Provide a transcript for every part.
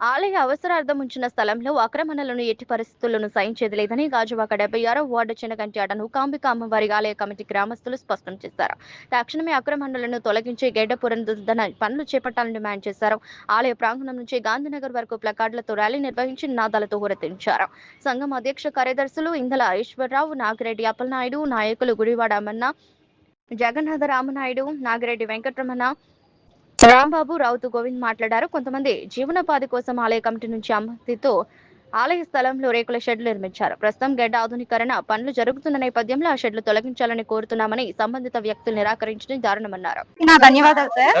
ఆలయ అవసరార్థం ఉంచిన స్థలంలో ఆక్రమణలను ఎట్టి పరిస్థితుల్లోనూ సహించేది లేదని గాజువాక డెబ్బై ఆరో వార్డు చిన్నగంటి అటను నూకాంబిక అమ్మవారి ఆలయ కమిటీ గ్రామస్తులు స్పష్టం చేశారు. తక్షణమే ఆక్రమణలను తొలగించి గెడ్డ పునరుద్ధరణ పనులు చేపట్టాలని డిమాండ్ చేశారు. ఆలయ ప్రాంగణం నుంచి గాంధీనగర్ వరకు ప్లకార్డులతో ర్యాలీ నిర్వహించి నినాదాలతో హురతించారు సంఘం అధ్యక్ష కార్యదర్శులు ఇందల ఈశ్వరరావు నాగిరెడ్డి అప్పలనాయుడు నాయకులు గుడివాడ అమ్మన్న జగన్నాథ రామనాయుడు నాగిరెడ్డి వెంకటరమణ రాంబాబు రావుతు గోవింద్ మాట్లాడారు. కొంతమంది జీవనోపాధి కోసం ఆలయ కమిటీ నుంచి అనుమతితో ఆలయ స్థలంలో రేకుల షెడ్లు నిర్మించారు. ప్రస్తుతం గడ్డ ఆధునీకరణ పనులు జరుగుతున్న నేపథ్యంలో ఆ షెడ్లు తొలగించాలని కోరుతున్నామని సంబంధిత వ్యక్తులు నిరాకరించడం దారుణమన్నారు. ధన్యవాదాలు సార్.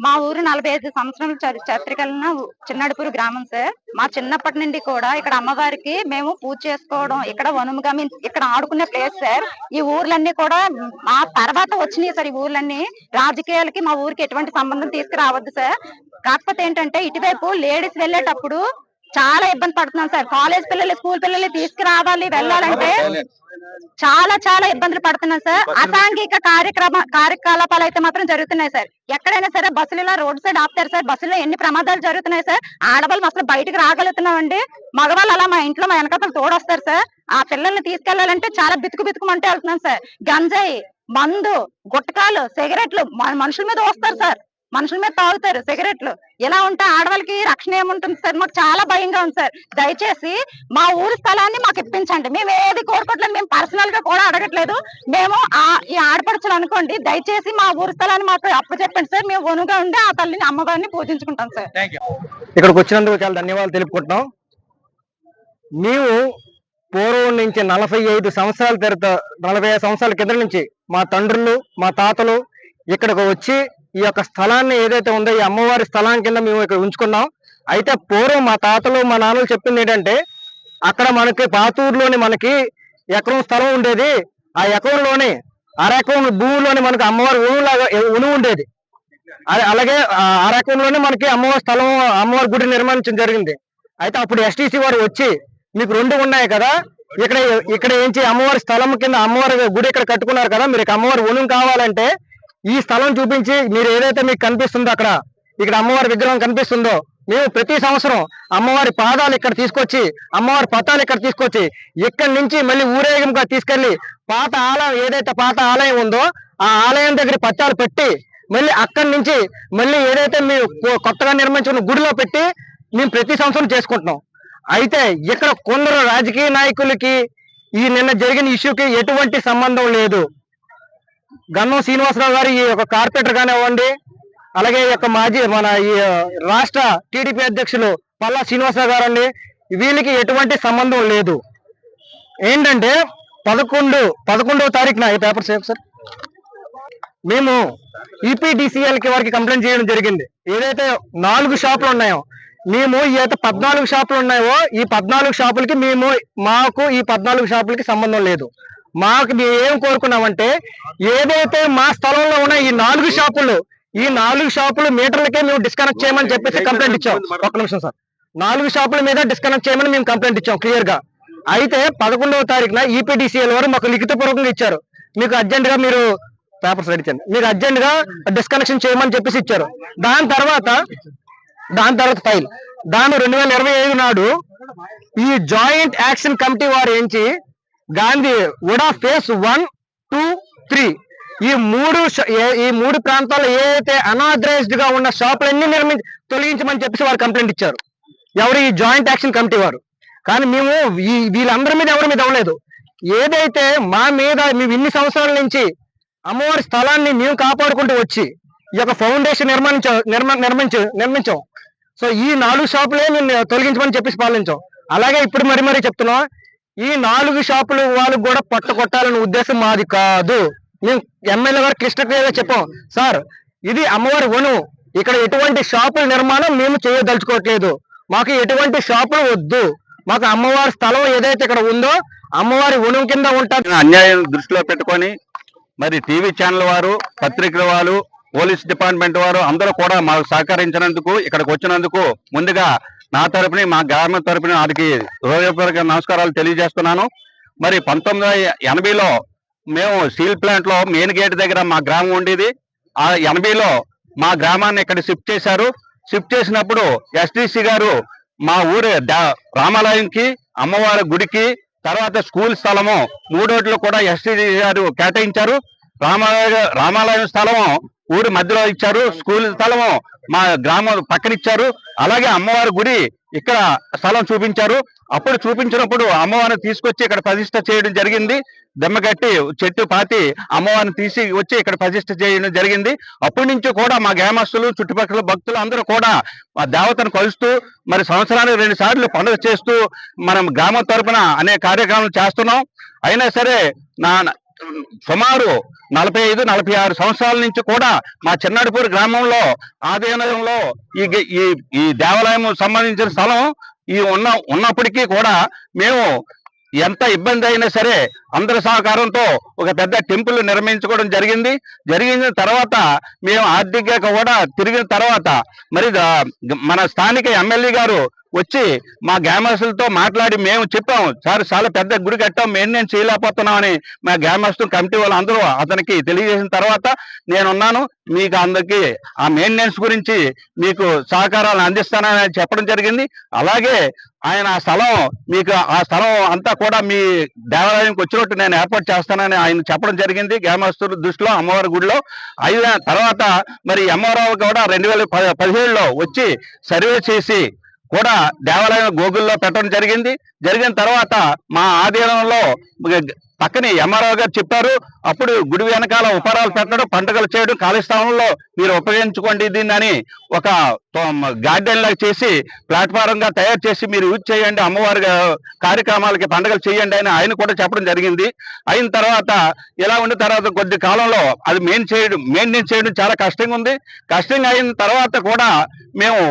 మా ఊరు నలభై ఐదు సంవత్సరాల కలిగిన ఊ- చిన్నడుపూరు గ్రామం సార్. మా చిన్నప్పటి నుండి కూడా ఇక్కడ అమ్మవారికి మేము పూజ చేసుకోవడం ఇక్కడ వనుముగా మేము ఇక్కడ ఆడుకునే ప్లేస్ సార్. ఈ ఊర్లన్నీ కూడా మా తర్వాత వచ్చినాయి సార్ ఈ ఊర్లన్నీ. రాజకీయాలకి మా ఊరికి ఎటువంటి సంబంధం తీసుకురావద్దు సార్. కాకపోతే ఏంటంటే ఇటువైపు లేడీస్ వెళ్ళేటప్పుడు చాలా ఇబ్బంది పడుతున్నాం సార్. కాలేజ్ పిల్లలు స్కూల్ పిల్లలు తీసుకురావాలి వెళ్ళాలంటే చాలా చాలా ఇబ్బందులు పడుతున్నాం సార్. అసాంఘిక కార్యక్రమ కార్యకలాపాలు అయితే మాత్రం జరుగుతున్నాయి సార్. ఎక్కడైనా సరే బస్సులలో రోడ్ సైడ్ ఆపుతారు సార్. బస్సులో ఎన్ని ప్రమాదాలు జరుగుతున్నాయి సార్? ఆడవాళ్ళు అసలు బయటకు రాగలుగుతున్నామండి. మగవాళ్ళు అలా మా ఇంట్లో మా వెనకాతలు తోడొస్తారు సార్. ఆ పిల్లల్ని తీసుకెళ్ళాలంటే చాలా బితుకు బితుకుమంటే వెళ్తున్నాం సార్. గంజాయి మందు గుట్టకాలు సిగరెట్లు మన- మనుషుల మీద వస్తారు సార్. మనుషుల మీద తాగుతారు సిగరెట్లు. ఇలా ఉంటే ఆడవాళ్ళకి రక్షణ ఏముంటుంది సార్? మాకు చాలా భయంగా ఉంది సార్. దయచేసి మా ఊరి స్థలాన్ని మాకు ఇప్పించండి. మేము ఏది కోరుకోవట్లేదు మేము పర్సనల్గా కూడా అడగట్లేదు. మేము ఆ ఈ ఆడపడుచులు అనుకోండి దయచేసి మా ఊరి స్థలాన్ని మాకు అప్పచెప్పండి సార్. మేము వనుగా ఉండి ఆ తల్లిని అమ్మవారిని పూజించుకుంటాం సార్. థ్యాంక్ యూ ఇక్కడికి వచ్చినందుకు చాలా ధన్యవాదాలు తెలుపుకుంటున్నాం. మేము పూర్వం నుంచి నలభై ఐదు సంవత్సరాల తర్వాత నలభై ఐదు సంవత్సరాల కింద నుంచి మా తండ్రులు మా తాతలు ఇక్కడికి వచ్చి ఈ యొక్క స్థలాన్ని ఏదైతే ఉందో ఈ అమ్మవారి స్థలం కింద మేము ఇక్కడ ఉంచుకున్నాం. అయితే పూర్వం మా తాతలు మా నాన్నలు చెప్పింది ఏంటంటే అక్కడ మనకి పాతూరులోని మనకి ఎకరం స్థలం ఉండేది. ఆ ఎకరంలోని అరెకరం భూమిలోని మనకి అమ్మవారి ఉనువులాగా ఉనువు ఉండేది. అలాగే ఆ మనకి అమ్మవారి స్థలం అమ్మవారి గుడి నిర్మించడం జరిగింది. అయితే అప్పుడు ఎస్టీసీ వారు వచ్చి మీకు రెండు ఉన్నాయి కదా ఇక్కడ ఇక్కడ ఏంచి అమ్మవారి స్థలం కింద అమ్మవారి గుడి ఇక్కడ కట్టుకున్నారు కదా మీరు అమ్మవారి ఉనుం కావాలంటే ఈ స్థలం చూపించి మీరు ఏదైతే మీకు కనిపిస్తుందో అక్కడ ఇక్కడ అమ్మవారి విగ్రహం కనిపిస్తుందో మేము ప్రతి సంవత్సరం అమ్మవారి పాదాలు ఇక్కడ తీసుకొచ్చి అమ్మవారి పతాలు ఇక్కడ తీసుకొచ్చి ఇక్కడి నుంచి మళ్ళీ ఊరేగింపుగా తీసుకెళ్ళి పాత ఆలయం ఏదైతే పాత ఆలయం ఉందో ఆ ఆలయం దగ్గర పత్తాలు పెట్టి మళ్ళీ అక్కడి నుంచి మళ్ళీ ఏదైతే మేము కొత్తగా నిర్మించుకున్న గుడిలో పెట్టి మేము ప్రతి సంవత్సరం చేసుకుంటున్నాం. అయితే ఇక్కడ కొందరు రాజకీయ నాయకులకి ఈ నిన్న జరిగిన ఇష్యూకి ఎటువంటి సంబంధం లేదు. గన్నం శ్రీనివాసరావు గారు ఈ యొక్క కార్పొరేటర్ కానివ్వండి అలాగే ఈ యొక్క మాజీ మన ఈ రాష్ట్ర టీడీపీ అధ్యక్షులు పల్లా శ్రీనివాసరావు గారు అండి వీళ్ళకి ఎటువంటి సంబంధం లేదు. ఏంటంటే పదకొండు పదకొండవ తారీఖున ఈ పేపర్ సేపు సార్ మేము ఈపీడీసీఎల్కి వారికి కంప్లైంట్ చేయడం జరిగింది. ఏదైతే నాలుగు షాపులు ఉన్నాయో మేము ఈ అయితే పద్నాలుగు షాపులు ఉన్నాయో ఈ పద్నాలుగు షాపులకి మేము మాకు ఈ పద్నాలుగు షాపులకి సంబంధం లేదు. మాకు మేము ఏం కోరుకున్నామంటే ఏదైతే మా స్థలంలో ఉన్న ఈ నాలుగు షాపులు ఈ నాలుగు షాపులు మీటర్లకే మేము డిస్కనెక్ట్ చేయమని చెప్పేసి కంప్లైంట్ ఇచ్చాం. ఒక్క నిమిషం సార్. నాలుగు షాపుల మీద డిస్కనెక్ట్ చేయమని మేము కంప్లైంట్ ఇచ్చాం క్లియర్గా. అయితే పదకొండవ తారీఖున ఈపీడీసీఎల్ వారు మాకు లిఖితపూర్వకంగా ఇచ్చారు. మీకు అర్జెంట్గా మీరు పేపర్స్ రెడీ చేయండి. మీకు అర్జెంట్గా డిస్కనెక్షన్ చేయమని చెప్పేసి ఇచ్చారు. దాని తర్వాత దాని తర్వాత ఫైల్ దాని రెండు వేల ఇరవై ఐదు నాడు ఈ జాయింట్ యాక్షన్ కమిటీ వారు ఏంచి గాంధీ ఉడా ఫేస్ వన్ టూ త్రీ. ఈ మూడు ఈ మూడు ప్రాంతాల్లో ఏదైతే అనాథరైజ్డ్గా ఉన్న షాపులన్నీ నిర్మించి తొలగించమని చెప్పేసి వారు కంప్లైంట్ ఇచ్చారు. ఎవరు ఈ జాయింట్ యాక్షన్ కమిటీ వారు. కానీ మేము ఈ వీళ్ళందరి మీద ఎవరి మీద అవ్వలేదు. ఏదైతే మా మీద మేము ఇన్ని సంవత్సరాల నుంచి అమ్మవారి స్థలాన్ని మేము కాపాడుకుంటూ వచ్చి ఈ యొక్క ఫౌండేషన్ నిర్మించ నిర్మించ నిర్మించాం. సో ఈ నాలుగు షాపులే మేము తొలగించమని చెప్పేసి పాలించాం. అలాగే ఇప్పుడు మరి మరీ చెప్తున్నాం ఈ నాలుగు షాపులు వాళ్ళకు కూడా పట్ట కొట్టాలనే ఉద్దేశం మాది కాదు. మేము ఎమ్మెల్యే గారు కృష్ణ చెప్పాం. సార్ ఇది అమ్మవారి వను ఇక్కడ ఎటువంటి షాపుల నిర్మాణం మేము చేయదలుచుకోవట్లేదు. మాకు ఎటువంటి షాపులు వద్దు. మాకు అమ్మవారి స్థలం ఏదైతే ఇక్కడ ఉందో అమ్మవారి ఉణం కింద ఉంటుంది అన్యాయం దృష్టిలో పెట్టుకొని మరి టీవీ ఛానల్ వారు పత్రికల వారు పోలీస్ డిపార్ట్మెంట్ వారు అందరూ కూడా మాకు సహకరించినందుకు ఇక్కడికి వచ్చినందుకు ముందుగా నా తరపున మా గ్రామం తరపున వారికి హృదయపూర్వక నమస్కారాలు తెలియజేస్తున్నాను. మరి పంతొమ్మిది వందల ఎనభైలో మేము స్టీల్ ప్లాంట్లో మెయిన్ గేట్ దగ్గర మా గ్రామం ఉండేది. ఆ ఎనభైలో మా గ్రామాన్ని ఇక్కడ షిఫ్ట్ చేశారు. షిఫ్ట్ చేసినప్పుడు ఎస్డిసి గారు మా ఊరి రామాలయంకి అమ్మవారి గుడికి తర్వాత స్కూల్ స్థలము మూడోట్లు కూడా ఎస్డిసి గారు కేటాయించారు. రామాలయ రామాలయం స్థలము ఊరి మధ్యలో ఇచ్చారు స్కూల్ స్థలము మా గ్రామం పక్కన ఇచ్చారు అలాగే అమ్మవారి గుడి ఇక్కడ స్థలం చూపించారు. అప్పుడు చూపించినప్పుడు అమ్మవారిని తీసుకొచ్చి ఇక్కడ ప్రతిష్ట చేయడం జరిగింది. దెమ్మగట్టి చెట్టు పాతి అమ్మవారిని తీసి వచ్చి ఇక్కడ ప్రతిష్ట చేయడం జరిగింది. అప్పటి నుంచి కూడా మా గ్రామస్తులు చుట్టుపక్కల భక్తులు అందరూ కూడా ఆ దేవతను కలుస్తూ మరి సంవత్సరానికి రెండు సార్లు పండుగ చేస్తూ మనం గ్రామం తరపున అనేక కార్యక్రమాలు చేస్తున్నాం. అయినా సరే నా సుమారు నలభై ఐదు నలభై ఆరు సంవత్సరాల నుంచి కూడా మా చిన్నడిపూర్ గ్రామంలో ఆధీనంలో ఈ ఈ ఈ దేవాలయం సంబంధించిన స్థలం ఈ ఉన్న ఉన్నప్పటికీ కూడా మేము ఎంత ఇబ్బంది అయినా సరే అందరి సహకారంతో ఒక పెద్ద టెంపుల్ నిర్మించుకోవడం జరిగింది. జరిగిన తర్వాత మేము ఆర్థికంగా కూడా తిరిగిన తర్వాత మరి మన స్థానిక ఎమ్మెల్యే గారు వచ్చి మా గ్రామస్తులతో మాట్లాడి మేము చెప్పాము సార్ చాలా పెద్ద గుడి కట్టాం మెయింటెనెన్స్ చేయలేకపోతున్నామని. మా గ్రామస్తు కమిటీ వాళ్ళు అందరూ అతనికి తెలియజేసిన తర్వాత నేనున్నాను. మీకు అందరికీ ఆ మెయింటెనెన్స్ గురించి మీకు సహకారాలు అందిస్తానని చెప్పడం జరిగింది. అలాగే ఆయన ఆ స్థలం మీకు ఆ స్థలం అంతా కూడా మీ దేవాలయానికి వచ్చినట్టు నేను ఏర్పాటు చేస్తానని ఆయన చెప్పడం జరిగింది గ్రామస్తుల దృష్టిలో అమ్మవారి గుడిలో. అయిన తర్వాత మరి అమ్మవారు కూడా రెండు వేల పదిహేడులో వచ్చి సర్వే చేసి కూడా దేవాలయం గోగుల్లో పెట్టడం జరిగింది. జరిగిన తర్వాత మా ఆధీనంలో పక్కనే ఎంఆర్ఓ గారు చెప్పారు అప్పుడు గుడి వెనకాల ఉపహారాలు పెట్టడం పండుగలు చేయడం ఖాళీ స్థలంలో మీరు ఉపయోగించుకోండి దీన్ని అని ఒక గార్డెన్ లాగా చేసి ప్లాట్ఫారంగా తయారు చేసి మీరు యూజ్ చేయండి అమ్మవారి కార్యక్రమాలకి పండుగలు చేయండి అని ఆయన కూడా చెప్పడం జరిగింది. అయిన తర్వాత ఇలా ఉన్న తర్వాత కొద్ది కాలంలో అది మెయిన్ చేయడం మెయింటెనెన్స్ చేయడం చాలా కష్టంగా ఉంది. కష్టంగా అయిన తర్వాత కూడా మేము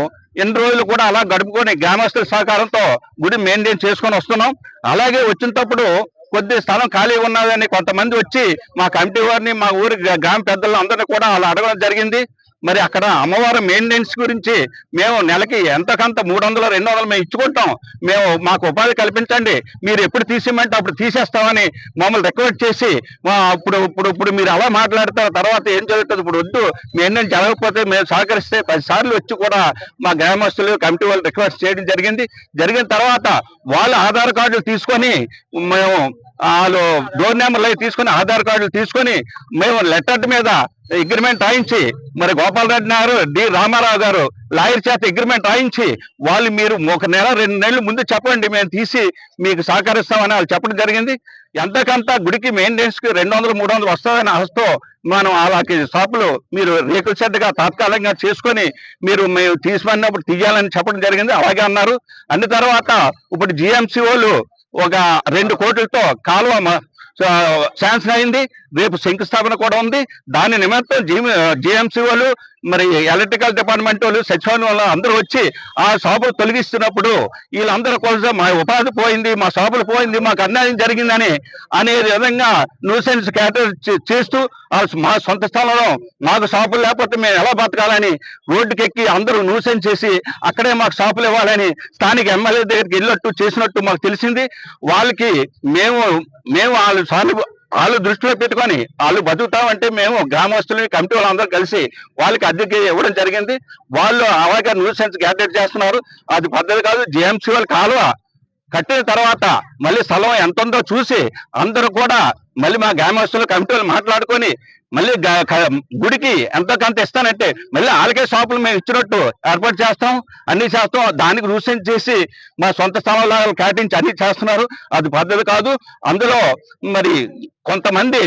ఎన్ని రోజులు కూడా అలా గడుపుకొని గ్రామస్తుల సహకారంతో గుడి మెయింటైన్ చేసుకొని వస్తున్నాం. అలాగే వచ్చినప్పుడు కొద్ది స్థలం ఖాళీ ఉన్నదని కొంతమంది వచ్చి మా కమిటీ వారిని మా ఊరి గ్రామ పెద్దలను అందరినీ కూడా అలా అడగడం జరిగింది. మరి అక్కడ అమ్మవారి మెయింటెనెన్స్ గురించి మేము నెలకి ఎంతకంత మూడు వందలు రెండు వందలు మేము ఇచ్చుకుంటాం. మేము మాకు ఉపాధి కల్పించండి. మీరు ఎప్పుడు తీసేయమంటే అప్పుడు తీసేస్తామని మమ్మల్ని రిక్వెస్ట్ చేసి మా అప్పుడు ఇప్పుడు ఇప్పుడు మీరు అలా మాట్లాడతారు తర్వాత ఏం జరుగుతుంది ఇప్పుడు వద్దు మెయింటెనెన్స్ జరగకపోతే మేము సహకరిస్తే పది సార్లు వచ్చి కూడా మా గ్రామస్తులు కమిటీ వాళ్ళు రిక్వెస్ట్ చేయడం జరిగింది. జరిగిన తర్వాత వాళ్ళ ఆధార్ కార్డులు తీసుకొని మేము వాళ్ళు డోర్ నెంబర్లు అవి తీసుకొని ఆధార్ కార్డులు తీసుకొని మేము లెటర్ మీద అగ్రిమెంట్ రాయించి మరి గోపాలరెడ్డి గారు డి రామారావు గారు లాయర్ చేత అగ్రిమెంట్ రాయించి వాళ్ళు మీరు ఒక నెల రెండు నెలలు ముందు చెప్పండి మేము తీసి మీకు సహకరిస్తామని వాళ్ళు చెప్పడం జరిగింది. ఎంతకంత గుడికి మెయింటెనెన్స్కి రెండు వందలు మూడు వందలు వస్తుందని ఆశతో మనం అలాంటి షాపులు మీరు రేకుల షెడ్గా తాత్కాలికంగా చేసుకొని మీరు మేము తీసుకున్నప్పుడు తీయాలని చెప్పడం జరిగింది. అలాగే అన్నారు. అన్ని తర్వాత ఇప్పుడు జిఎంసీ వాళ్ళు ఒక రెండు కోట్లతో కాలువ శాంక్షన్ అయింది. రేపు శంకుస్థాపన కూడా ఉంది. దాని నిమిత్తం జిఎంసి వాళ్ళు మరి ఎలక్ట్రికల్ డిపార్ట్మెంట్ వాళ్ళు సచివాలయం వాళ్ళు అందరూ వచ్చి ఆ షాపులు తొలగిస్తున్నప్పుడు వీళ్ళందరూ కోసం మా ఉపాధి పోయింది మా షాపులు పోయింది మాకు అన్యాయం జరిగిందని అనే విధంగా న్యూసెన్స్ క్యాటర్ చేస్తూ మా సొంత స్థలంలో మాకు షాపులు లేకపోతే మేము ఎలా బతకాలని రోడ్డుకెక్కి అందరూ న్యూసెన్స్ చేసి అక్కడే మాకు షాపులు ఇవ్వాలని స్థానిక ఎమ్మెల్యే దగ్గరికి వెళ్ళినట్టు చేసినట్టు మాకు తెలిసింది. వాళ్ళకి మేము మేము వాళ్ళు సానుభూ వాళ్ళు దృష్టిలో పెట్టుకొని వాళ్ళు బతుకుతామంటే మేము గ్రామస్తులని కమిటీ వాళ్ళందరూ కలిసి వాళ్ళకి అద్దెకి ఇవ్వడం జరిగింది. వాళ్ళు అలాగే న్యూసెన్స్ గ్యాదర్ చేస్తున్నారు. అది పద్ధతి కాదు. జేఎంసీ వాళ్ళు కాలువ కట్టిన తర్వాత మళ్ళీ స్థలం ఎంత ఉందో చూసి అందరూ కూడా మళ్ళీ మా గ్రామస్తులు వాళ్ళు మాట్లాడుకొని మళ్ళీ గుడికి ఎంతో కొంత ఇస్తానంటే మళ్ళీ వాళ్ళకే షాపులు మేము ఇచ్చినట్టు ఏర్పాటు చేస్తాం అన్ని చేస్తాం. దానికి రూసెన్స్ చేసి మా సొంత స్థలంలో కేటాయించి అన్ని చేస్తున్నారు. అది పద్ధతి కాదు. అందులో మరి కొంతమంది